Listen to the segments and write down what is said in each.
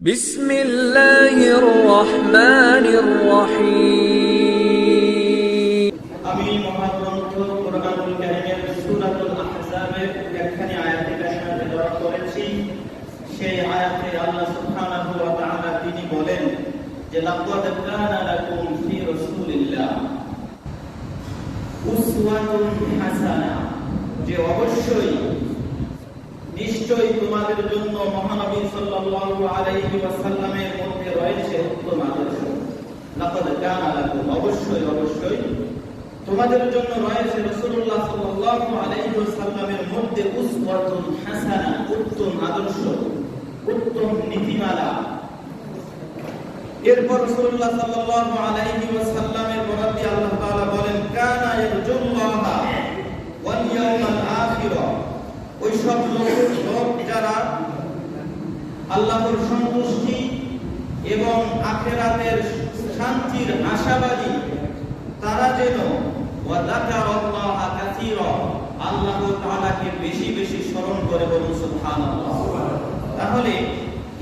بسم الله الرحمن الرحيم আমি মহাগ্রন্থ কোরআনুল কারীমের সূরাতুল আহজাবের একখানি আয়াতে কারিমাতে দরদ করেছি সেই আয়াতে আল্লাহ সুবহানাহু ওয়া তাআলা তিনি বলেন যে লাকাদ কানা লাকুম ফি রাসূলিল্লাহ উসওয়াতুন হাসানা যে অবশ্যই নিশ্চয়ই তোমাদের জন্য মহানবী সাল্লাল্লাহু আলাইহি ওয়াসাল্লামের মধ্যে রয়েছে উত্তম আদর্শ। লাকাদ কানা লাকুম, অবশ্যই অবশ্যই। তোমাদের জন্য রয়েছে রাসূলুল্লাহ সাল্লাল্লাহু আলাইহি ওয়াসাল্লামের মধ্যে উসওয়াতুন হাসানা, উত্তম আদর্শ, উত্তম নীতিমালা। এরপর রাসূলুল্লাহ সাল্লাল্লাহু আলাইহি ওয়াসাল্লামের বরাতে আল্লাহ তাআলা বলেন কানা ইয়ারজুল্লাহা ওয়াল ইয়াউমাল আখির ওই সব লোক যারা আল্লাহর সন্তুষ্টি এবং আখেরাতের শান্তির আশাবাদী, তারা যেন আল্লাহ বেশি বেশি স্মরণ করে বলুন তাহলে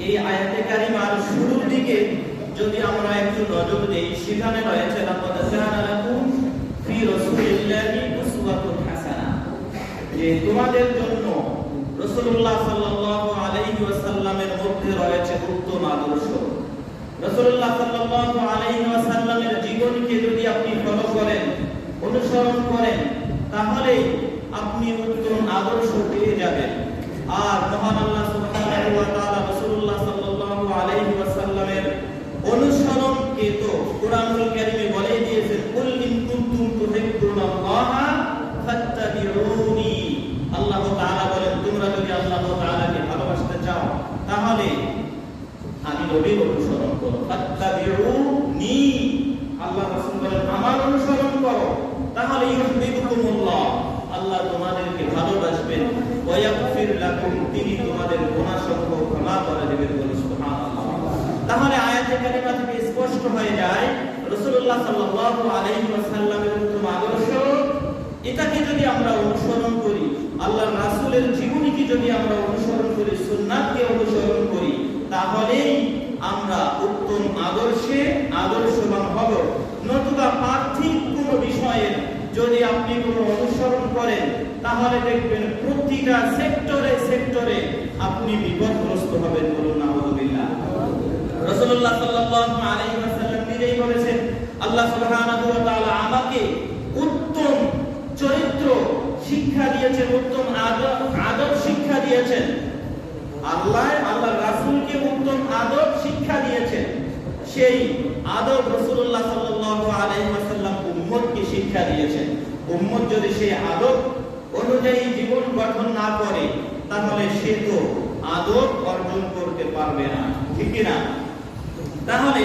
এই আয়াতে কারিমার শুরুর দিকে যদি আমরা একটু নজর দেই, সেখানে রয়েছে তোমাদের জন্য রাসূলুল্লাহ সাল্লাল্লাহু আলাইহি ওয়াসাল্লামের মধ্যে রয়েছে উত্তম আদর্শ। রাসূলুল্লাহ সাল্লাল্লাহু আলাইহি ওয়াসাল্লামের জীবনকে যদি আপনি ফলো করেন, অনুসরণ করেন, তাহলে আপনি উত্তম আদর্শ পেয়ে যাবেন। আর মহান আল্লাহ সুবহানাহু ওয়া তাআলা রাসূলুল্লাহ সাল্লাল্লাহু আলাইহি ওয়াসাল্লামের অনুসরণকে তো কোরআনুল কারীমে বলে দিয়েছেন কুল ইন কুনতুম তুহিব্বুনাল্লাহা ফাত্তাবিউনি আল্লাহ তাআলা বলেন তোমরা যদি আল্লাহ তাআলাকে ভালোবাসতে চাও তাহলে আমি নবীর অনুসরণ করো ফাত্তাবিউনি আল্লাহ রাসূল বলেন আমার অনুসরণ করো তাহলে ইউহিব্বুকুমুল্লাহ আল্লাহ তোমাদেরকে ভালোবাসবেন ওয়া ইয়াগফির লাকুম তিনি তোমাদের গুনাহ সমূহ ক্ষমা করে দেবেন বলে সুবহানাল্লাহ তাহলে আয়াতে কারিমা থেকে স্পষ্ট হয়ে যায় রাসূলুল্লাহ সাল্লাল্লাহু আলাইহি ওয়াসাল্লামের উত্তম আদর্শ, এটাকে যদি আমরা অনুসরণ করি, আল্লাহর রাসূলের জীবনীকে যদি আমরা অনুসরণ করি, সুন্নাতকে অনুসরণ করি, তাহলেই আমরা উত্তম আদর্শে আদর্শবান হব। নতুবা পার্থিব কোনো বিষয়ের যদি আপনি কোনো অনুসরণ করেন, তাহলে দেখবেন প্রতিটা সেক্টরে সেক্টরে আপনি বিপদগ্রস্ত হবেন বলুন নাউযুবিল্লাহ রাসূলুল্লাহ সাল্লাল্লাহু আলাইহি নিজেই বলেছেন আল্লাহ আমাকে উত্তম চরিত্র শিক্ষা দিয়েছেন, উত্তম আদব শিক্ষা দিয়েছেন। আল্লাহ আল্লাহ রাসূলকে উত্তম আদব শিক্ষা দিয়েছেন। সেই আদব আলাইহি ওয়াসাল্লাম উম্মতকে শিক্ষা দিয়েছেন। উম্মত যদি সেই আদব অনুযায়ী জীবন গঠন না করে, তাহলে সে তো আদব অর্জন করতে পারবে না। ঠিক না তাহলে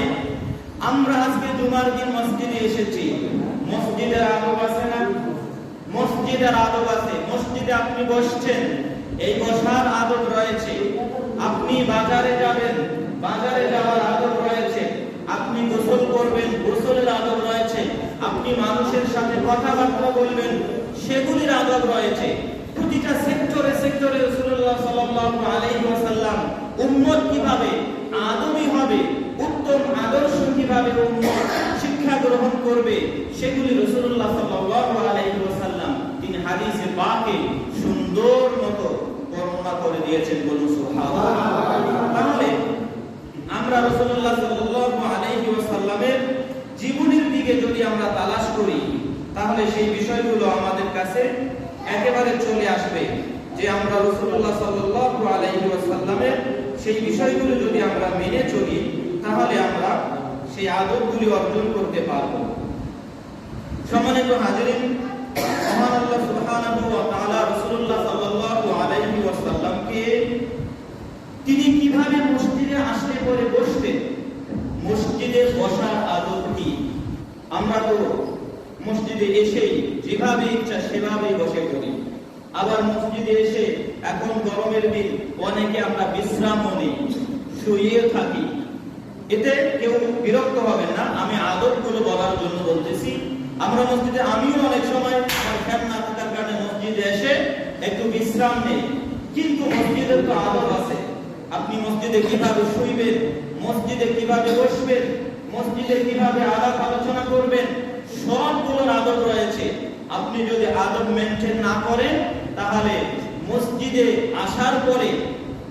আমরা আজকে জুমার দিন মসজিদে এসেছি। মসজিদের আদব আছে না? মসজিদের আদব আছে। মসজিদে আপনি বসছেন। এই বসার আদব রয়েছে। আপনি বাজারে যাবেন। বাজারে যাওয়ার আদব রয়েছে। আপনি গোসল করবেন। গোসলের আদব রয়েছে। আপনি মানুষের সাথে কথাবার্তা বলবেন। সেগুলির আদব রয়েছে। প্রতিটা সেক্টরে সেক্টরে রাসূলুল্লাহ সাল্লাল্লাহু আলাইহি ওয়াসাল্লাম উম্মত কীভাবে? আদবী হবে। আদর্শ কীভাবে শিক্ষা গ্রহণ করবে, সেগুলি রাসূলুল্লাহ সাল্লাল্লাহু তিনি হাদিসে পাকে সুন্দর মতো বর্ণনা করে দিয়েছেন বলুন তাহলে আমরা রাসূলুল্লাহ সাল্লাল্লাহু জীবনের দিকে যদি আমরা তালাশ করি, তাহলে সেই বিষয়গুলো আমাদের কাছে একেবারে চলে আসবে যে আমরা রাসূলুল্লাহ সাল্লাল্লাহু আলাইহি সেই বিষয়গুলো যদি আমরা মেনে চলি তাহলে আমরা সেই আদবগুলি অর্জন করতে পারব। সম্মানিত হাজিরিন মহান আল্লাহ সুবহানাহু ওয়া তাআলা রাসূলুল্লাহ সাল্লাল্লাহু আলাইহি ওয়াসাল্লামকে তিনি কীভাবে মসজিদে আসলে পরে বসতেন মসজিদে বসার আদব কি? আমরা তো মসজিদে এসেই যেভাবে ইচ্ছা সেভাবেই বসে পড়ি। আবার মসজিদে এসে এখন গরমের দিন অনেকে আমরা বিশ্রামও নেই শুয়ে থাকি। এতে কেউ বিরক্ত হবে না। আমি আদবগুলো বলার জন্য বলতেছি, আমরা মসজিদে আমিও অনেক সময় আমার না থাকার কারণে মসজিদে এসে একটু বিশ্রাম নেই। কিন্তু মসজিদের তো আদব আছে। আপনি মসজিদে কীভাবে শুইবেন, মসজিদে কীভাবে বসবেন, মসজিদে কীভাবে আলাপ আলোচনা করবেন, সবগুলোর আদব রয়েছে। আপনি যদি আদব মেনটেন না করেন, তাহলে মসজিদে আসার পরে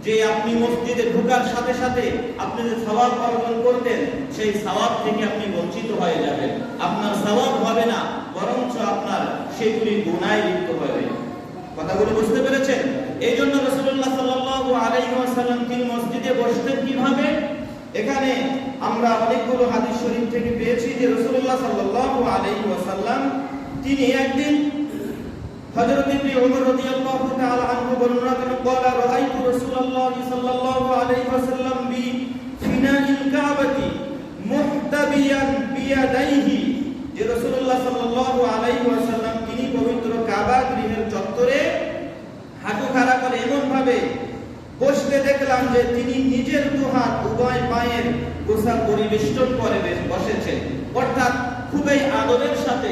যে আপনি মসজিদে ঢোকার সাথে সাথে আপনি যে সওয়াব অর্জন করতেন, সেই সওয়াব থেকে আপনি বঞ্চিত হয়ে যাবেন। আপনার সওয়াব হবে না, বরঞ্চ আপনার সেগুলি গুনায় লিপ্ত হবে কথাগুলো বুঝতে পেরেছেন? এই জন্য রসুল্লাহ আলাইহি তিনি মসজিদে বসতেন কীভাবে? এখানে আমরা অনেকগুলো হাদিস শরীফ থেকে পেয়েছি যে রসুল্লাহ সাল্লাল্লাহু আলাইহি ওয়াসাল্লাম তিনি একদিন হযরত ইবনে উমর রাদিয়াল্লাহু তাআলা আনহু বর্ণনা করেন, ক্বালা রাআইতু রাসূলুল্লাহ সাল্লাল্লাহু আলাইহি ওয়াসাল্লাম বি ফিনাইল কাবাতি মুহতাবিয়ান বিয়াদাইহি। যে রাসূলুল্লাহ সাল্লাল্লাহু আলাইহি ওয়াসাল্লাম, তিনি পবিত্র কাবা গৃহের চত্বরে হাঁটু খাড়া করে এমন ভাবে বসতে দেখলাম যে তিনি নিজের দুহাত উভয় পায়ের গোসা পরিবেষ্টন করে বসেছেন। অর্থাৎ খুবই আদরের সাথে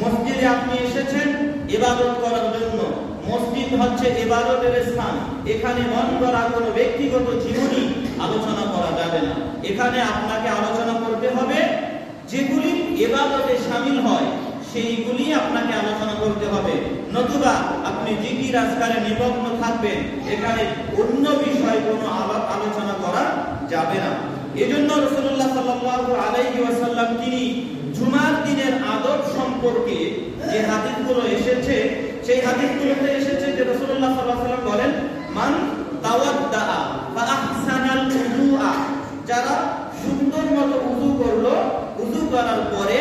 মসজিদে আপনি এসেছেন, ইবাদত করার জন্য। মসজিদ হচ্ছে ইবাদতের স্থান। এখানে মন করা কোনো ব্যক্তিগত জীবনী আলোচনা করা যাবে না। এখানে আপনাকে আলোচনা করতে হবে, যেগুলি ইবাদতে শামিল হয়, সেইগুলি আপনাকে আলোচনা করতে হবে। নতুবা আপনি জিকির আজকারে নিমগ্ন থাকবেন। এখানে অন্য বিষয় কোনো আলোচনা করা যাবে না। এজন্য রাসূলুল্লাহ সাল্লাল্লাহু আলাইহি ওয়াসাল্লাম তিনি জুমার দিনের আদব সম্পর্কে যে হাদিসগুলো এসেছে, সেই হাদিসগুলোতে এসেছে যে রাসূলুল্লাহ সাল্লাল্লাহু আলাইহি বলেন, মান তাওয়াদ্দা ফা আহসানাল উযুআ যারা সুন্দর মতো উযু করল উযু করার পরে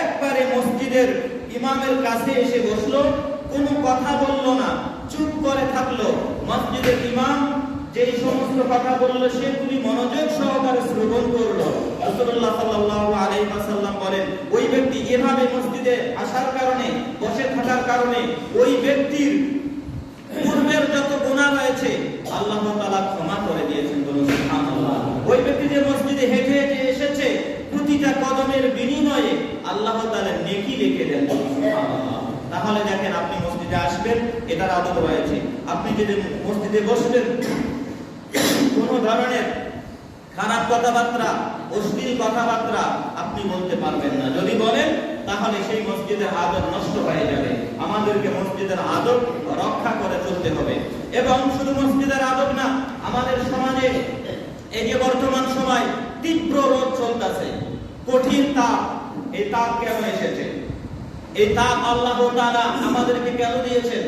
একবারে মসজিদের ইমামের কাছে এসে বসল, কোনো কথা বলল না, চুপ করে থাকল। মসজিদের ইমাম যেই সমস্ত কথা বলল, সেগুলি মনোযোগ সহকারে শ্রবণ করল। রাসূলুল্লাহ সাল্লাল্লাহু আলাইহি ওয়াসাল্লাম বলেন, ওই ব্যক্তি এভাবে মসজিদে আসার কারণে, বসে থাকার কারণে, ওই ব্যক্তির পূর্বের যত গুনাহ রয়েছে, আল্লাহ তাআলা ক্ষমা করে দিয়েছেন ওই ব্যক্তি যে মসজিদে হেঁটে হেঁটে এসেছে, প্রতিটা কদমের বিনিময়ে আল্লাহ তাআলা নেকি লিখে দেন তাহলে দেখেন আপনি মসজিদে আসবেন, এটার আদব রয়েছে। আপনি যদি মসজিদে বসবেন, কোন ধরনের খারাপ কথাবার্তা, অশ্লীল কথাবার্তা আপনি বলতে পারবেন না। যদি বলেন, তাহলে সেই মসজিদের আদব নষ্ট হয়ে যাবে। আমাদেরকে মসজিদের আদব রক্ষা করে চলতে হবে। এবং শুধু মসজিদের আদর না, আমাদের সমাজে এই যে বর্তমান সময় তীব্র রোদ চলতেছে, কঠিন তাপ, এই তাপ কেন এসেছে? এই তাপ আল্লাহ আমাদেরকে কেন দিয়েছেন?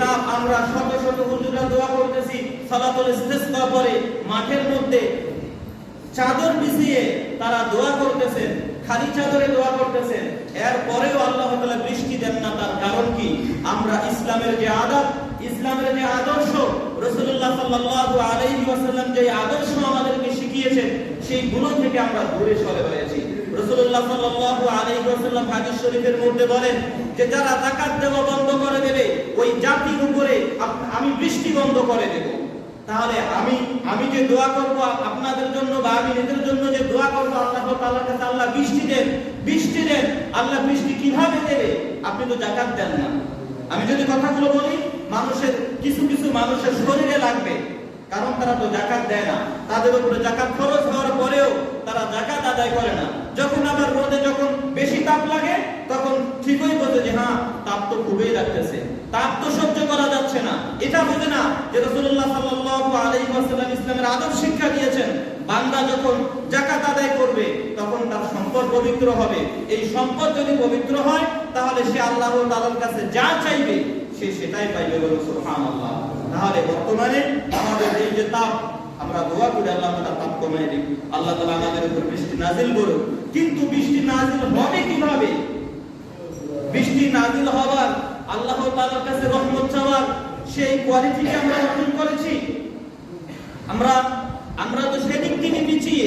তাপ আমরা শত শত হুজুরা দোয়া করতেছি, সালাতুল ইস্তিসকা পরে মাঠের মধ্যে চাদর বিছিয়ে তারা দোয়া করতেছেন, খালি চাদরে দোয়া করতেছেন। এর পরেও আল্লাহ তাআলা বৃষ্টি দেন না, তার কারণ কি? আমরা ইসলামের যে আদব, ইসলামের যে আদর্শ, রাসূলুল্লাহ সাল্লাল্লাহু আলাইহি ওয়াসাল্লাম যে আদর্শ আমাদেরকে শিখিয়েছেন সেই গুণ থেকে আমরা দূরে সরে হয়েছি রাসূলুল্লাহ সাল্লাল্লাহু আলাইহি ওয়াসাল্লাম হাদিস শরীফের মধ্যে বলেন যে, যারা যাকাত দেওয়া বন্ধ করে দেবে, ওই জাতির উপরে আমি বৃষ্টি বন্ধ করে দেব। তাহলে আমি আমি যে দোয়া করব আপনাদের জন্য বা আমি নিজের জন্য যে দোয়া করব, আল্লাহ তাআলার কাছে আল্লাহ বৃষ্টি দেন বৃষ্টি দেন, আল্লাহ বৃষ্টি কীভাবে দেবে? আপনি তো জাকাত দেন না। আমি যদি কথাগুলো বলি, মানুষের, কিছু কিছু মানুষের শরীরে লাগবে, কারণ তারা তো জাকাত দেয় না। তাদের উপরে জাকাত খরচ হওয়ার পরেও তারা জাকাত আদায় করে না। যখন আবার রোদে যখন বেশি তাপ লাগে, তখন ঠিকই বোঝে যে হ্যাঁ তাপ তো খুবই লাগতেছে। তাপ তো সহ্য করা যাচ্ছে না। এটা বোঝে না যে, রাসূলুল্লাহ সাল্লাল্লাহু আলাইহি ওয়াসাল্লাম ইসলামের আদব শিক্ষা দিয়েছেন, বান্দা যখন জাকাত আদায় করবে, তখন তার সম্পদ পবিত্র হবে। এই সম্পদ যদি পবিত্র হয়, তাহলে সে আল্লাহ তাআলার কাছে যা চাইবে, সে সেটাই পাইবে বলুন সুবহানাল্লাহ। তাহলে বর্তমানে আমাদের এই যে তাপ আমরা দোয়া করি, আল্লাহ তাআলা তাপ কমিয়ে দিক। আল্লাহ তাআলা আমাদের উপর বৃষ্টি নাজিল করুক। কিন্তু বৃষ্টি নাজিল হবে কীভাবে? বৃষ্টি নাজিল হওয়ার, আল্লাহ তাআলার কাছে রহমত চাওয়ার সেই কোয়ালিটি আমরা অর্জন করেছি। আমরা আমরা তো সেদিক থেকে পিছিয়ে।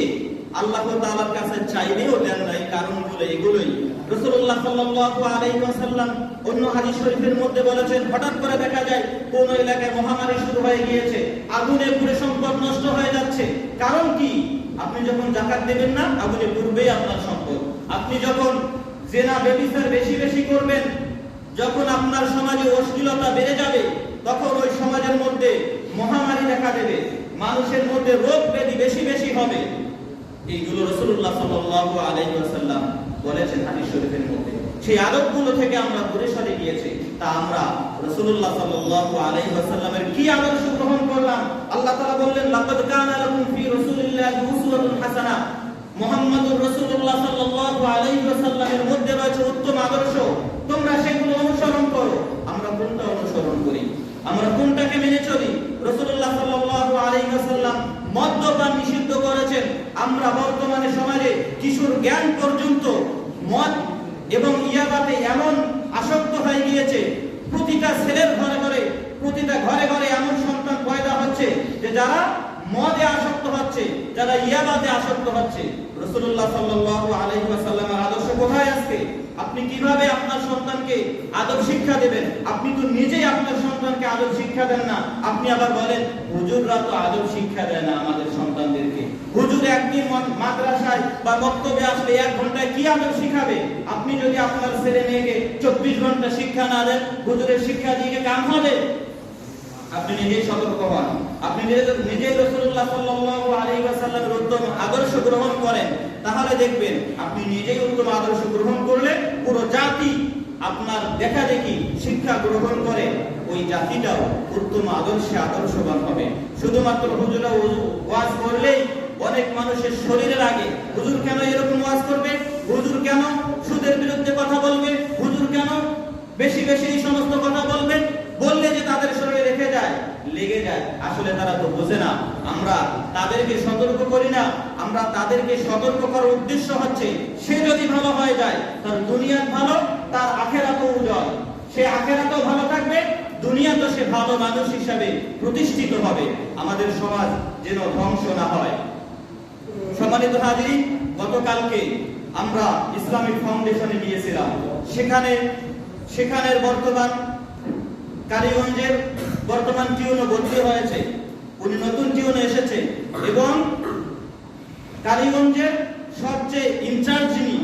আল্লাহ তাআলার কাছে চাইলেও দেন নাই, কারণ বলে এগুলোই। রাসূলুল্লাহ সাল্লাল্লাহু আলাইহি ওয়াসাল্লাম অন্য হাদিস শরীফের মধ্যে বলেছেন, হঠাৎ করে দেখা যায়, কোন এলাকায় মহামারী শুরু হয়ে গিয়েছে, আগুনে পুরে সম্পদ নষ্ট হয়ে যাচ্ছে। কারণ কি? আপনি যখন জাকাত দেবেন না, আগুনে পুড়বেই আপনার সম্পদ। আপনি যখন জেনা ব্যভিচার বেশি বেশি করবেন, যখন আপনার সমাজে অশ্লীলতা বেড়ে যাবে, তখন ওই সমাজের মধ্যে মহামারী দেখা দেবে। মানুষের মধ্যে রোগ ব্যাধি বেশি বেশি হবে। এইগুলো রসুল্লাহ সাল্লাল্লাহু আলাইহি ওয়াসাল্লাম বলেছেন হাদিস শরীফের মধ্যে। সেই আদবগুলো থেকে আমরা দূরে সরে গিয়েছি। তা আমরা রসুল্লাহ সাল্লাল্লাহু আলাইহি ওয়াসাল্লামের কি আদর্শ গ্রহণ করলাম? আল্লাহ তাআলা বললেন, লাকাদ কানা লাকুম ফি রাসূলিল্লাহি উসওয়াতুন হাসানাহ। মুহাম্মাদুর রাসূলুল্লাহ সাল্লাল্লাহু আলাইহি ওয়াসাল্লামের মধ্যে রয়েছে উত্তম আদর্শ। তোমরা সেগুলো অনুসরণ করো। আমরা কোনটা অনুসরণ করি? আমরা কোনটাকে মেনে চলি? রাসূলুল্লাহ সাল্লাল্লাহু আলাইহি ওয়াসাল্লাম মদ্যপান নিষিদ্ধ করেছেন। আমরা বর্তমানে সমাজে কিশোর জ্ঞান পর্যন্ত মদ এবং ইয়াবাতে এমন আসক্ত হয়ে গিয়েছে, প্রতিটা ছেলের ঘরে ঘরে, প্রতিটা ঘরে ঘরে এমন সন্তান পয়দা হচ্ছে যে যারা মদে আসক্ত হচ্ছে, যারা ইয়াবাতে আসক্ত হচ্ছে। রাসূলুল্লাহ সাল্লাল্লাহু আলাইহি ওয়াসাল্লামের আদর্শ কোথায় আজকে? আপনি কীভাবে আপনার সন্তানকে আদব শিক্ষা দেবেন? আপনি তো নিজেই আপনার সন্তানকে আদব শিক্ষা দেন না। আপনি আবার বলেন, হুজুররা তো আদব শিক্ষা দেয় না আমাদের সন্তানদেরকে। মাদ্রাসায় বা বক্তব্যে আসলে এক ঘন্টায় কি আদব শিখাবে? আপনি যদি আপনার ছেলে মেয়েকে চব্বিশ ঘণ্টা শিক্ষা না দেন, হুজুরের শিক্ষা দিয়ে কাম হবে? আপনি নিজেই সতর্ক হন। আপনি নিজে- নিজেই রাসূলুল্লাহ সাল্লাল্লাহু আলাইহি ওয়াসাল্লামের উত্তম আদর্শ গ্রহণ করেন। তাহলে দেখবেন, আপনি নিজেই উত্তম আদর্শ গ্রহণ করলে পুরো জাতি আপনার দেখা দেখি শিক্ষা গ্রহণ করে। ওই জাতিটাও উত্তম আদর্শে আদর্শবান হবে। শুধুমাত্র হুজুরা ওয়াজ করলেই অনেক মানুষের শরীরের আগে। হুজুর কেন এরকম ওয়াজ করবে? হুজুর কেন সুদের বিরুদ্ধে কথা বলবে? হুজুর কেন বেশি বেশি এই সমস্ত কথা বলবে? বললে যে তাদের শরীরে রেখে যায়, লেগে যায়। আসলে তারা তো বোঝে না। আমরা তাদেরকে সতর্ক করি না। আমরা তাদেরকে সতর্ক করার উদ্দেশ্য হচ্ছে, সে যদি ভালো হয়ে যায়, তার দুনিয়ার ভালো, তার আখেরাতও উজ্জ্বল। সে আখেরাতেও ভালো থাকবে দুনিয়া তো সে ভালো মানুষ হিসাবে প্রতিষ্ঠিত হবে। আমাদের সমাজ যেন ধ্বংস না হয়। সম্মানিত হাজিরি গতকালকে আমরা ইসলামিক ফাউন্ডেশনে গিয়েছিলাম। সেখানে, সেখানের বর্তমান কালীগঞ্জের বর্তমান টিউনে ভর্তি হয়েছে। উনি নতুন টিউনে এসেছে এবং কালীগঞ্জের সবচেয়ে ইনচার্জ যিনি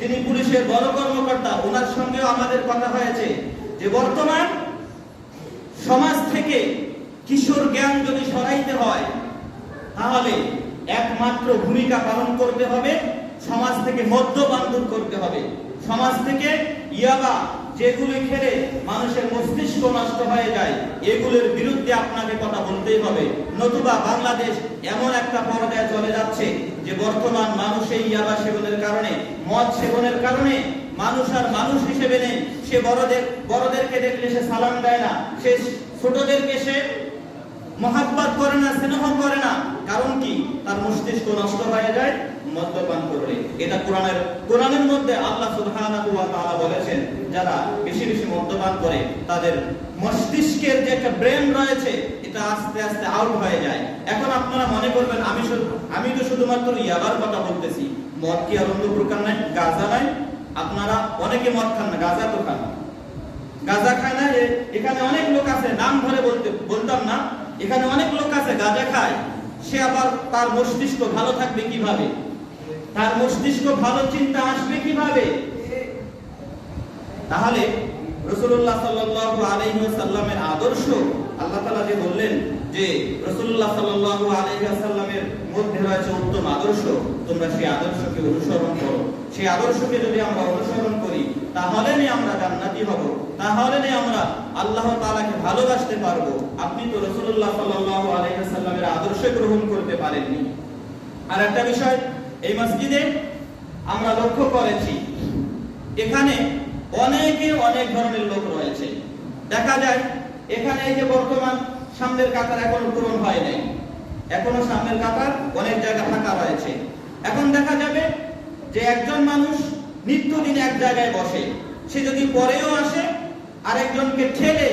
যিনি পুলিশের বড় কর্মকর্তা, ওনার সঙ্গেও আমাদের কথা হয়েছে যে বর্তমান সমাজ থেকে কিশোর জ্ঞান যদি সরাইতে হয়, তাহলে একমাত্র ভূমিকা পালন করতে হবে, সমাজ থেকে মদ্যপান দূর করতে হবে। সমাজ থেকে ইয়াবা, যেগুলি খেলে মানুষের মস্তিষ্ক নষ্ট হয়ে যায়, এগুলোর বিরুদ্ধে আপনাকে কথা বলতেই হবে। নতুবা বাংলাদেশ এমন একটা পর্যায়ে চলে যাচ্ছে যে বর্তমান মানুষ এই ইয়াবা সেবনের কারণে, মদ সেবনের কারণে মানুষ আর মানুষ হিসেবে নেই। সে বড়দের, বড়দেরকে দেখলে সে সালাম দেয় না। সে ছোটদেরকে সে মহাব্বত করে না, স্নেহ করে না। কারণ কি? তার মস্তিষ্ক নষ্ট হয়ে যায়, মদ্যপান করলে এটা কোরআনের কোরআনের মধ্যে আল্লাহ সুবহানাহু ওয়া তাআলা বলেছেন, যারা বেশি বেশি মদ্যপান করে, তাদের মস্তিষ্কের যে একটা ব্রেন রয়েছে, এটা আস্তে আস্তে আউট হয়ে যায়। এখন আপনারা মনে করবেন, আমি শুধু, আমি তো শুধুমাত্র ইয়াবার কথা বলতেছি। মদ কি আর অন্য প্রকার নাই? গাঁজা নাই? আপনারা অনেকে মদ খান না, গাঁজা তো খান। গাঁজা খায় না এখানে অনেক লোক আছে, নাম ধরে বলতে, বলতাম না। এখানে অনেক লোক আছে গাঁজা খায় সে আবার তার মস্তিষ্ক ভালো থাকবে কীভাবে? তার মস্তিষ্ক ভালো চিন্তা আসবে কীভাবে? তাহলে রসুল্লাহ আলাইহি আদর্শ, আল্লাহ তাআলা যে বললেন যে রসুল্লাহ সাল্লাল্লাহু আলাইহি মধ্যে রয়েছে উত্তম আদর্শ, তোমরা সেই আদর্শকে অনুসরণ করো। সেই আদর্শকে যদি আমরা অনুসরণ করি তাহলে আমরা জান্নাতি হব। তাহলে আমরা আল্লাহ তাআলাকে ভালোবাসতে পারব। আপনি তো রসুল্লাহ সাল্লাল্লাহু আলাইহি ওয়াসাল্লামের আদর্শ গ্রহণ করতে পারেননি। আর একটা বিষয়, এই মসজিদে আমরা লক্ষ্য করেছি, এখানে অনেকে অনেক ধরনের লোক রয়েছে। দেখা যায়, এখানে এই যে বর্তমান সামনের কাতার এখনও পূরণ হয় নাই। এখনও সামনের কাতার অনেক জায়গা ফাঁকা রয়েছে। এখন দেখা যাবে যে একজন মানুষ নিত্যদিন এক জায়গায় বসে। সে যদি পরেও আসে, আরেকজনকে ঠেলে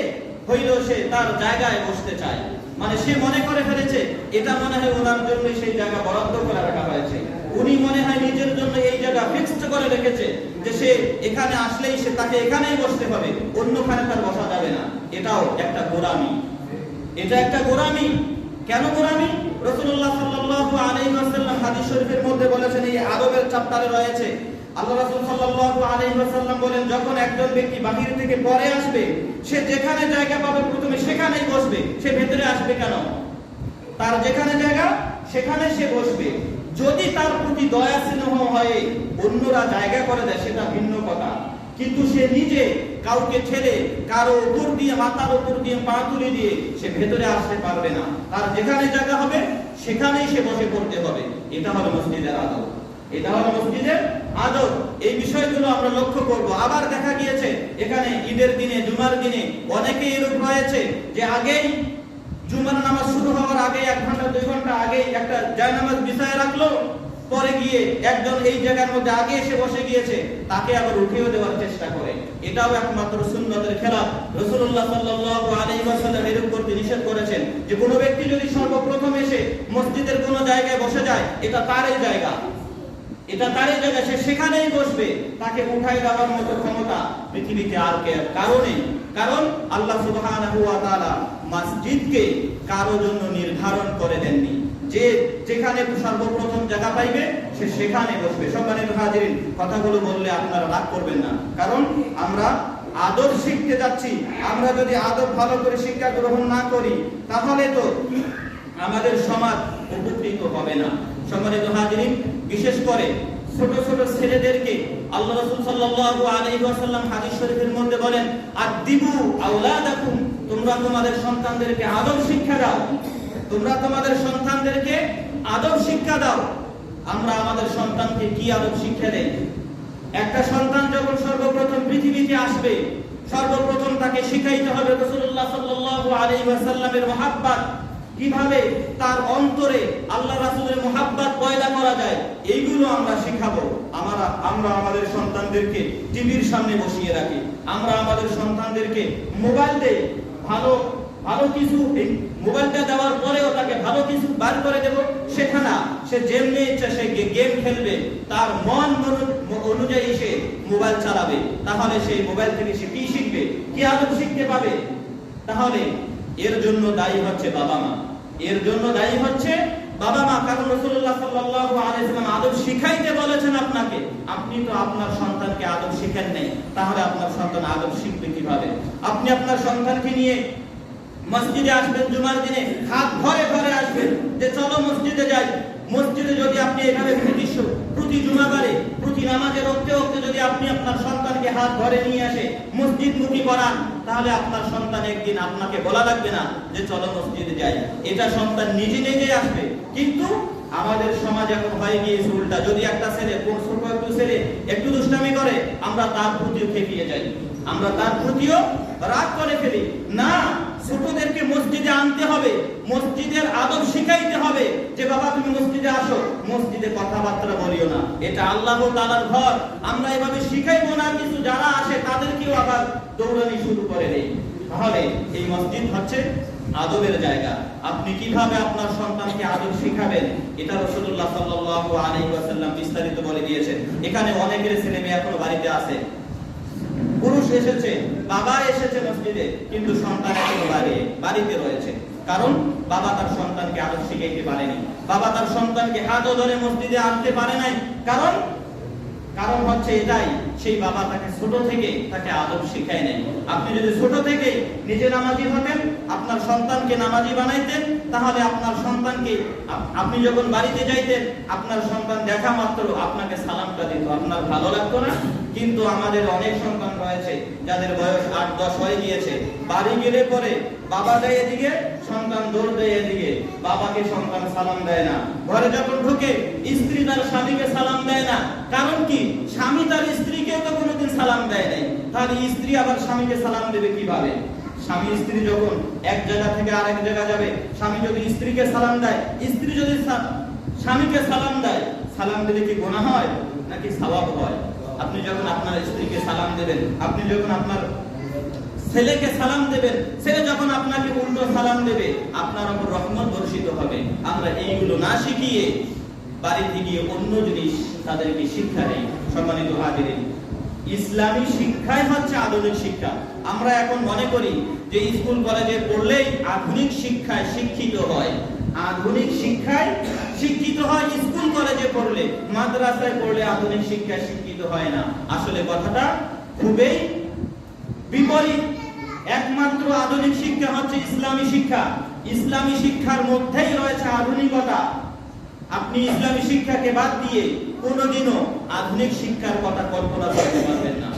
হইলেও সে তার জায়গায় বসতে চায়। মানে সে মনে করে ফেলেছে, এটা মনে হয় ওনার জন্য সেই জায়গা বরাদ্দ করে রাখা হয়েছে। উনি মনে হয় নিজের জন্য এই জায়গা ফিক্সড করে রেখেছে যে সে এখানে আসলেই সে তাকে এখানেই বসতে হবে, অন্যখানে তার বসা যাবে না। এটাও একটা গোরামি এটা একটা গোরামি কেন গোরামি রাসূলুল্লাহ সাল্লাল্লাহু আলাইহি হাদিস শরীফের মধ্যে বলেছেন, এই আদবের চ্যাপ্টারে রয়েছে। আল্লাহ বলেন, যখন একজন ব্যক্তি বাহির থেকে পরে আসবে, সে যেখানে জায়গা পাবে প্রথমে সেখানেই বসবে। সে ভেতরে আসবে কেন? তার যেখানে জায়গা, সেখানে সে বসবে। যদি তার প্রতি দয়া স্নেহ হয়, অন্যরা জায়গা করে দেয়, সেটা ভিন্ন কথা। কিন্তু সে নিজে কাউকে ছেড়ে কারও উপর দিয়ে, মাথার উপর দিয়ে, পা তুলে দিয়ে সে ভেতরে আসতে পারবে না। তার যেখানে জায়গা হবে, সেখানেই সে বসে পড়তে হবে। এটা হলো মসজিদের আদব। এটা হলো মসজিদের আদব। এই বিষয়গুলো আমরা লক্ষ্য করব। আবার দেখা গিয়েছে, এখানে ঈদের দিনে, জুমার দিনে অনেকে এরূপ রয়েছে যে আগেই জুমার নামাজ শুরু হওয়ার আগে এক ঘণ্টা, দুই ঘণ্টা আগে একটা জায়নামাজ বিছায় রাখল, পরে গিয়ে একজন এই জায়গার মধ্যে আগে এসে বসে গিয়েছে, তাকে আবার উঠিয়ে দেওয়ার চেষ্টা করে। এটাও একমাত্র সুন্নতের খেলাফ। রাসূলুল্লাহ সাল্লাল্লাহু আলাইহি ওয়াসাল্লাম এরূপ করতে নিষেধ করেছেন যে কোনো ব্যক্তি যদি সর্বপ্রথম এসে মসজিদের কোনো জায়গায় বসে যায়, এটা তারই জায়গা। এটা তারই জায়গা সে সেখানেই বসবে। তাকে উঠাই দেওয়ার মতো ক্ষমতা পৃথিবীতে আর কে কারণে কারণ আল্লাহ তাআলা মসজিদকে কারও জন্য নির্ধারণ করে দেননি। যে যেখানে সর্বপ্রথম জায়গা পাইবে, সে সেখানে বসবে। সম্মানিত হাজিরিন, কথাগুলো বললে আপনারা রাগ করবেন না। কারণ আমরা আদব শিখতে যাচ্ছি। আমরা যদি আদব ভালো করে শিক্ষা গ্রহণ না করি, তাহলে তো আমাদের সমাজ উপকৃত হবে না। সম্মানিত হাজিরিন বিশেষ করে ছোট ছোট ছেলেদেরকে আল্লাহ রাসূল সাল্লাল্লাহু আলাইহি ওয়াসাল্লাম হাদিস শরীফের মধ্যে বলেন, আদিবু আওলাদাকুম, তোমরা তোমাদের সন্তানদেরকে আদব শিক্ষা দাও। তোমরা তোমাদের সন্তানদেরকে আদব শিক্ষা দাও। আমরা আমাদের সন্তানকে কি আদব শিক্ষা দেই? একটা সন্তান যখন সর্বপ্রথম পৃথিবীতে আসবে, সর্বপ্রথম তাকে শিখাইতে হবে রাসূলুল্লাহ সাল্লাল্লাহু আলাইহি ওয়াসাল্লামের মহাব্বত। কীভাবে তার অন্তরে আল্লাহ রাসুলের মহাব্বত পয়দা করা যায়, এইগুলো আমরা শিখাবো। আমরা আমরা আমাদের সন্তানদেরকে টিভির সামনে বসিয়ে রাখি। আমরা আমাদের সন্তানদেরকে মোবাইল দেই। ভালো ভালো কিছু মোবাইলটা দেওয়ার পরেও তাকে ভালো কিছু বার করে দেব সেটা না সে যেমনি ইচ্ছা সে গেম খেলবে। তার মন অনুযায়ী সে মোবাইল চালাবে। তাহলে সেই মোবাইল থেকে সে কি শিখবে? কি আদব শিখতে পাবে? তাহলে এর জন্য দায়ী হচ্ছে বাবা মা। এর জন্য দায়ী হচ্ছে বাবা মা, কারণ রাসূলুল্লাহ সাল্লাল্লাহু আলাইহি আদব শিখাইতে বলেছেন আপনাকে। আপনি তো আপনার সন্তানকে আদব শিখেন নাই, তাহলে আপনার সন্তান আদব শিখবে কীভাবে? আপনি আপনার সন্তানকে নিয়ে মসজিদে আসবেন, জুমার দিনে হাত ঘরে ঘরে আসবেন যে চলো মসজিদে যাই। মসজিদে যদি আপনি এভাবে প্রতি স- প্রতি জুমাবারে, প্রতি নামাজের রক্তে রক্তে যদি আপনি আপনার সন্তানকে হাত ঘরে নিয়ে আসে, মসজিদ মুখী করান তাহলে আপনার সন্তান একদিন আপনাকে বলা লাগবে না যে চলো মসজিদে যাই। এটা সন্তান নিজে নিজেই আসবে। কিন্তু আমাদের সমাজ এখন হয়ে গিয়েছে উল্টা। যদি একটা ছেলে কোন ছোট একটু ছেলে, একটু দুষ্টামি করে, আমরা তার প্রতিও খেপিয়ে যাই। আমরা তার প্রতিও রাগ করে ফেলি। না, ছোটদেরকে মসজিদে আনতে হবে। মসজিদের আদব শিখাইতে হবে যে, বাবা, তুমি মসজিদে আসো। মসজিদে কথাবার্তা বলিও না। এটা আল্লাহ তাআলার ঘর। আমরা এভাবে শিখাইবো না কিছু যারা আসে, তাদেরকেও আবার দৌড়ানি শুরু করে দেই। তাহলে এই মসজিদ হচ্ছে আদবের জায়গা। আপনি কীভাবে আপনার সন্তানকে আদব শিখাবেন, এটা রাসূলুল্লাহ সাল্লাল্লাহু আলাইহি ওয়াসাল্লাম বিস্তারিত বলে দিয়েছেন। এখানে অনেকের ছেলে মেয়ে এখনও বাড়িতে আছে। পুরুষ এসেছে, বাবা এসেছে মসজিদে, কিন্তু সন্তান এখনও বাড়িতে রয়েছে। কারণ বাবা তার সন্তানকে আদব শিখাইতে পারেনি বাবা তার সন্তানকে হাত ধরে মসজিদে আনতে পারে নাই। কারণ কারণ হচ্ছে এটাই, সেই বাবা তাকে ছোট থেকে তাকে আদব শিখায় নেয় আপনি যদি ছোট থেকে নিজে নামাজি হতেন, আপনার সন্তানকে নামাজি বানাইতেন, তাহলে আপনার সন্তানকে আপনি যখন বাড়িতে যাইতেন, আপনার সন্তান দেখা মাত্র আপনাকে সালামটা দিত। আপনার ভালো লাগতো না? কিন্তু আমাদের অনেক সন্তান রয়েছে যাদের বয়স আট, দশ হয়ে গিয়েছে। বাড়ি গেলে পরে বাবা যায় এদিকে, সন্তান দৌড় দেয় এদিকে। বাবাকে সন্তান সালাম দেয় না। ঘরে যখন ঢুকে, স্ত্রী তার স্বামীকে সালাম দেয় না। কারণ কি? স্বামী তার স্ত্রীকে তো কোনোদিন সালাম দেয় নাই। তাহলে স্ত্রী আবার স্বামীকে সালাম দেবে কীভাবে? স্বামী, স্ত্রী যখন এক জায়গা থেকে আরেক জায়গা যাবে, স্বামী যদি স্ত্রীকে সালাম দেয়, স্ত্রী যদি স্বামীকে সালাম দেয়, সালাম দিলে কি গোনা হয় নাকি সওয়াব হয়? আপনি যখন আপনার স্ত্রীকে সালাম দেবেন, আপনি যখন আপনার ছেলেকে সালাম দেবেন ছেলে যখন আপনাকে উল্টো সালাম দেবে, আপনার উপর রহমত বর্ষিত হবে। আমরা এইগুলো না শিখিয়ে বাড়িতে গিয়ে অন্য জিনিস তাদেরকে শিক্ষা দেই। সম্মানিত হাজিরিন, ইসলামী শিক্ষাই হচ্ছে আধুনিক শিক্ষা। আমরা এখন মনে করি যে স্কুল, কলেজে পড়লেই আধুনিক শিক্ষায় শিক্ষিত হয়। আধুনিক শিক্ষায় শিক্ষিত হয়, স্কুল কলেজে পড়লে, মাদ্রাসায় পড়লে আধুনিক শিক্ষায় শিক্ষিত হয় না। আসলে কথাটা খুবই বিপরীত। একমাত্র আধুনিক শিক্ষা হচ্ছে ইসলামী শিক্ষা। ইসলামী শিক্ষার মধ্যেই রয়েছে আধুনিকতা। আপনি ইসলামী শিক্ষাকে বাদ দিয়ে কোনোদিনও আধুনিক শিক্ষার কথা কল্পনা করতে পারবেন না।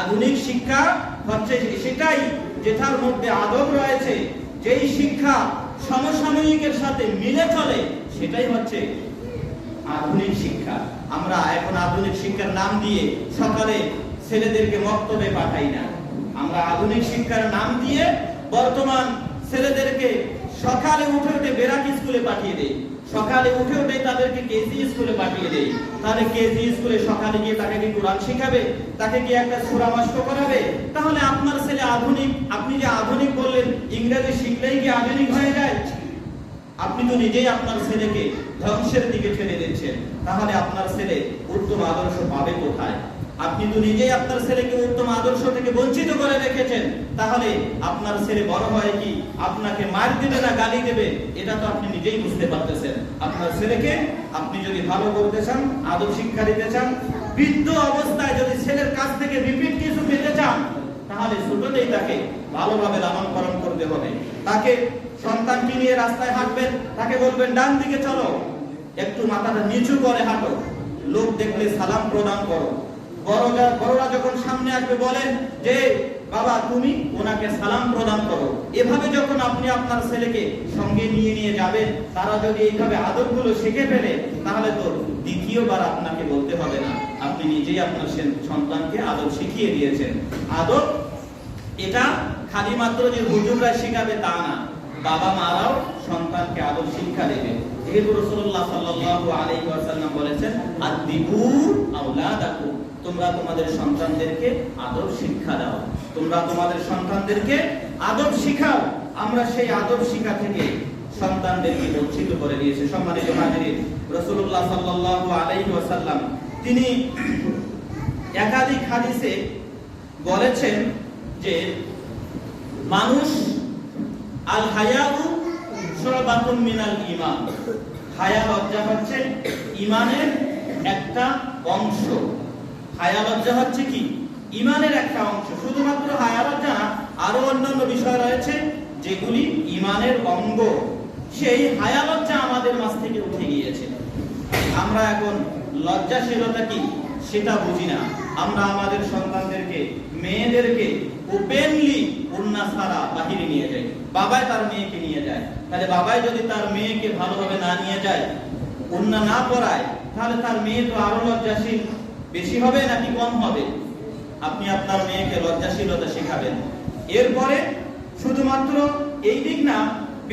আধুনিক শিক্ষা হচ্ছে সেটাই যেটার মধ্যে আদব রয়েছে। যেই শিক্ষা সমসাময়িকের সাথে মিলে চলে সেটাই হচ্ছে আধুনিক শিক্ষা। আমরা এখন আধুনিক শিক্ষার নাম দিয়ে সকালে ছেলেদেরকে মক্তবে পাঠাই না। আমরা আধুনিক শিক্ষার নাম দিয়ে বর্তমান ছেলেদেরকে সকালে উঠে উঠে বেরাকি স্কুলে পাঠিয়ে দেই। সকালে উঠে উঠে তাদেরকে কেজি স্কুলে পাঠিয়ে দেই। তাহলে কেজি স্কুলে সকালে গিয়ে তাকে কি কোরআন শেখাবে? তাকে কি একটা সূরা মাস্ক করাবে? তাহলে আপনার ছেলে আধুনিক, আপনি যে আধুনিক বললেন, ইংরেজি শিখলেই কি আধুনিক হয়ে যায়? আপনি তো নিজেই আপনার ছেলেকে ধ্বংসের দিকে ঠেলে দিচ্ছেন। তাহলে আপনার ছেলে উত্তম আদর্শ পাবে কোথায়? আপনি তো নিজেই আপনার ছেলেকে উত্তম আদর্শ থেকে বঞ্চিত করে রেখেছেন। তাহলে আপনার ছেলে বড় হয় কি? আপনাকে মার দেবে না গালি দেবে? এটা তো আপনি নিজেই বুঝতে পারতেছেন। আপনার ছেলেকে আপনি যদি ভালো করতে চান, আদব শিক্ষা দিতে চান, বৃদ্ধ অবস্থায় যদি ছেলের কাছ থেকে রিপিট কিছু পেতে চান, তাহলে ছোটতেই তাকে ভালোভাবে লালন করতে হবে। তাকে সন্তানকে নিয়ে রাস্তায় হাঁটবেন, তাকে বলবেন, ডান দিকে চলো। একটু মাথাটা নিচু করে হাঁটো। লোক দেখলে সালাম প্রদান করো। বড়রা বড়রা যখন সামনে আসবে, বলেন যে, বাবা, তুমি ওনাকে সালাম প্রদান করো। এভাবে যখন আপনি আপনার ছেলেকে সঙ্গে নিয়ে নিয়ে যাবেন, তারা যদি এইভাবে আদবগুলো শিখে ফেলে, তাহলে তো দ্বিতীয়বার আপনাকে বলতে হবে না। আপনি নিজেই আপনার সন্তানকে আদব শিখিয়ে দিয়েছেন। আদব এটা খালি মাত্র যে হুজুররা শিখাবে তা না। বাবা মারাও সন্তানকে আদব শিক্ষা দেবে। যেহেতু ওয়াসাল্লাম বলেছেন তোমরা তোমাদের সন্তানদেরকে আদব শিক্ষা দাও। তোমরা তোমাদের সন্তানদেরকে আদব শিখাও। আমরা সেই আদব শিক্ষা থেকে সন্তানদেরকে বঞ্চিত করে দিয়েছে। সম্মানিত আলাইহি ওয়াসাল্লাম তিনি একাধিক হাদিসে বলেছেন যে, মানুষ আল হায়াউ শুরবাতুম মিনাল ঈমান। হায়া লজ্জা হচ্ছে ঈমানের একটা অংশ। হায়া লজ্জা হচ্ছে কি? ঈমানের একটা অংশ। শুধুমাত্র হায়া লজ্জা আরও অন্যান্য বিষয় রয়েছে যেগুলি ঈমানের অঙ্গ। সেই হায়া লজ্জা আমাদের মাঝ থেকে উঠে গিয়েছে। আমরা এখন লজ্জাশীলতা কি? সেটা বুঝি না। আমরা আমাদের সন্তানদেরকে, মেয়েদেরকে ওপেনলি কন্যা ছাড়া বাহিরে নিয়ে যাই। বাবাই তার মেয়েকে নিয়ে যায়। তাহলে বাবাই যদি তার মেয়েকে ভালোভাবে না নিয়ে যায় কন্যা না পড়ায়, তাহলে তার মেয়ে তো আরও লজ্জাশীল। বেশি হবে নাকি কম হবে? আপনি আপনার মেয়েকে লজ্জাশীলতা শেখাবেন। এরপরে শুধুমাত্র এই দিক না,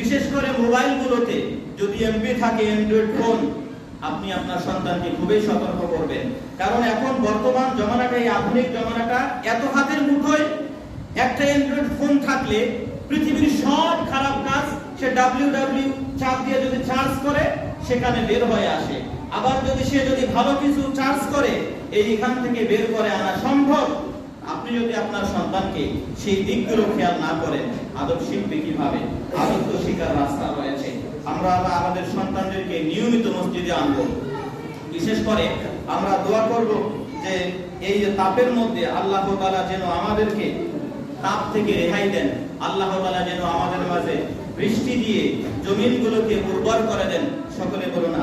বিশেষ করে মোবাইলগুলোতে যদি এমপি থাকে অ্যান্ড্রয়েড ফোন আপনি আপনার সন্তানকে খুবই সতর্ক করবেন। কারণ এখন বর্তমান জমানাটা, এই আধুনিক জমানাটা এত হাতের মুঠোয়, একটা অ্যান্ড্রয়েড ফোন থাকলে পৃথিবীর সব খারাপ কাজ সে ডাব্লিউ ডাব্লিউ চাপ দিয়ে যদি চার্জ করে, সেখানে বের হয়ে আসে। আবার যদি সে যদি ভালো কিছু চার্জ করে এই এখান থেকে বের করে আনা সম্ভব। আপনি যদি আপনার সন্তানকে সেই দিকগুলো খেয়াল না করেন, আদব শিখবে কীভাবে? আদব তো শিকার রাস্তা রয়েছে। আমরা আমাদের সন্তানদেরকে নিয়মিত মসজিদে আনব। বিশেষ করে আমরা দোয়া করব যে এই যে তাপের মধ্যে আল্লাহ তাআলা যেন আমাদেরকে তাপ থেকে রেহাই দেন। আল্লাহ তাআলা যেন আমাদের মাঝে বৃষ্টি দিয়ে জমিনগুলোকে উর্বর করে দেন। সকলে বলুন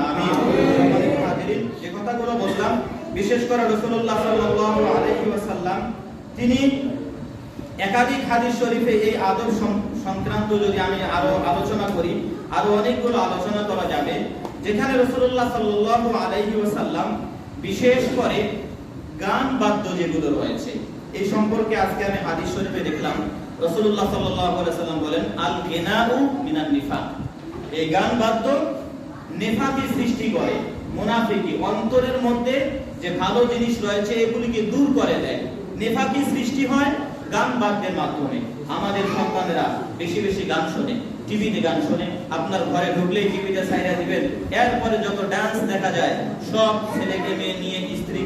হাজিরিন, যে কথাগুলো বললাম বিশেষ করে রাসূলুল্লাহ সাল্লাল্লাহু তিনি একাধিক হাদিস শরীফে এই আদব সংক্রান্ত যদি আমি আরও আলোচনা করি আরও অনেকগুলো আলোচনা করা যাবে যেখানে রাসূলুল্লাহ সাল্লাল্লাহু আলাইহি ওয়াসাল্লাম বিশেষ করে গান বাদ্য যেগুলো রয়েছে এই সম্পর্কে আজকে আমি হাদিস শরীফে দেখলাম। রাসূলুল্লাহ সাল্লাল্লাহু আলাইহি বলেন আল গিনাউ মিনান নিফাক। এই গান বাদ্য সৃষ্টি করে, মুনাফিকি, অন্তরের মধ্যে যে ভালো জিনিস রয়েছে এগুলিকে দূর করে দেয়। সৃষ্টি হয় গান বাদ্যের মাধ্যমে। আমাদের সন্তানেরা বেশি বেশি গান শোনে, টিভিতে গান শোনে। আপনার ঘরে ঢুকলেই টিভিতে সাইরা দিবেন। এরপরে যত ডান্স দেখা যায়, সব ছেলেকে মেয়ে নিয়ে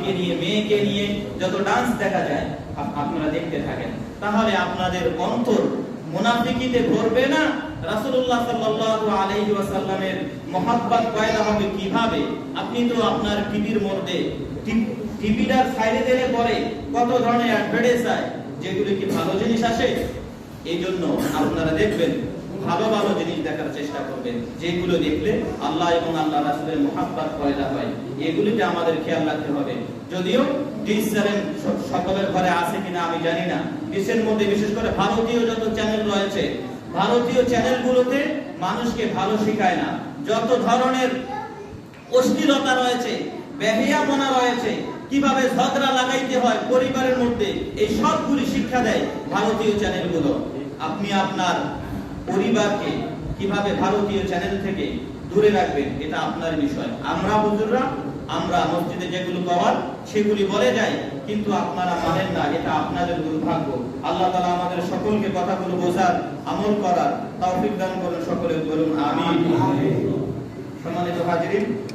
স্ত্রীকে নিয়ে, মেয়েকে নিয়ে যত ডান্স দেখা যায়, আপ- আপনারা দেখতে থাকেন। তাহলে আপনাদের অন্তর মুনাফিকিতে ভরবে না রাসূলুল্লাহ সাল্লাল্লাহু আলাইহি ওয়াসাল্লামের মহব্বত পয়দা হবে কীভাবে? আপনি তো আপনার টিভির মধ্যে টিভিটার সাইডে দিলে পরে কত ধরনের অ্যাডভার্টাইজ যেগুলো কি ভালো জিনিস আসে? এই জন্য আপনারা দেখবেন ভালো ভালো জিনিস দেখার চেষ্টা করবেন। যেগুলো দেখলে আল্লাহ এবং আল্লাহ রাসূলের মহব্বত পয়দা হয়। এগুলিতে আমাদের খেয়াল রাখতে হবে। যদিও সকলের ঘরে আছে কিনা আমি জানি না। ডিশের মধ্যে বিশেষ করে ভারতীয় যত চ্যানেল রয়েছে, ভারতীয় চ্যানেলগুলোতে মানুষকে ভালো শেখায় না। যত ধরনের অশ্লীলতা রয়েছে বেহিয়ামনা রয়েছে, কীভাবে ঝগড়া লাগাইতে হয় পরিবারের মধ্যে, এই সবগুলি শিক্ষা দেয় ভারতীয় চ্যানেলগুলো আপনি আপনার পরিবারকে কীভাবে ভারতীয় চ্যানেল থেকে দূরে রাখবেন এটা আপনার বিষয়। আমরা হুজুররা আমরা মসজিদে যেগুলো পাওয়ার সেগুলি বলে যাই কিন্তু আপনারা মানেন না এটা আপনাদের দুর্ভাগ্য। আল্লাহ তালা আমাদের সকলকে কথাগুলো বোঝার আমল করার তৌফিক দান করুন সকলে বলুন আমিন। সম্মানিত হাজিরিন আমি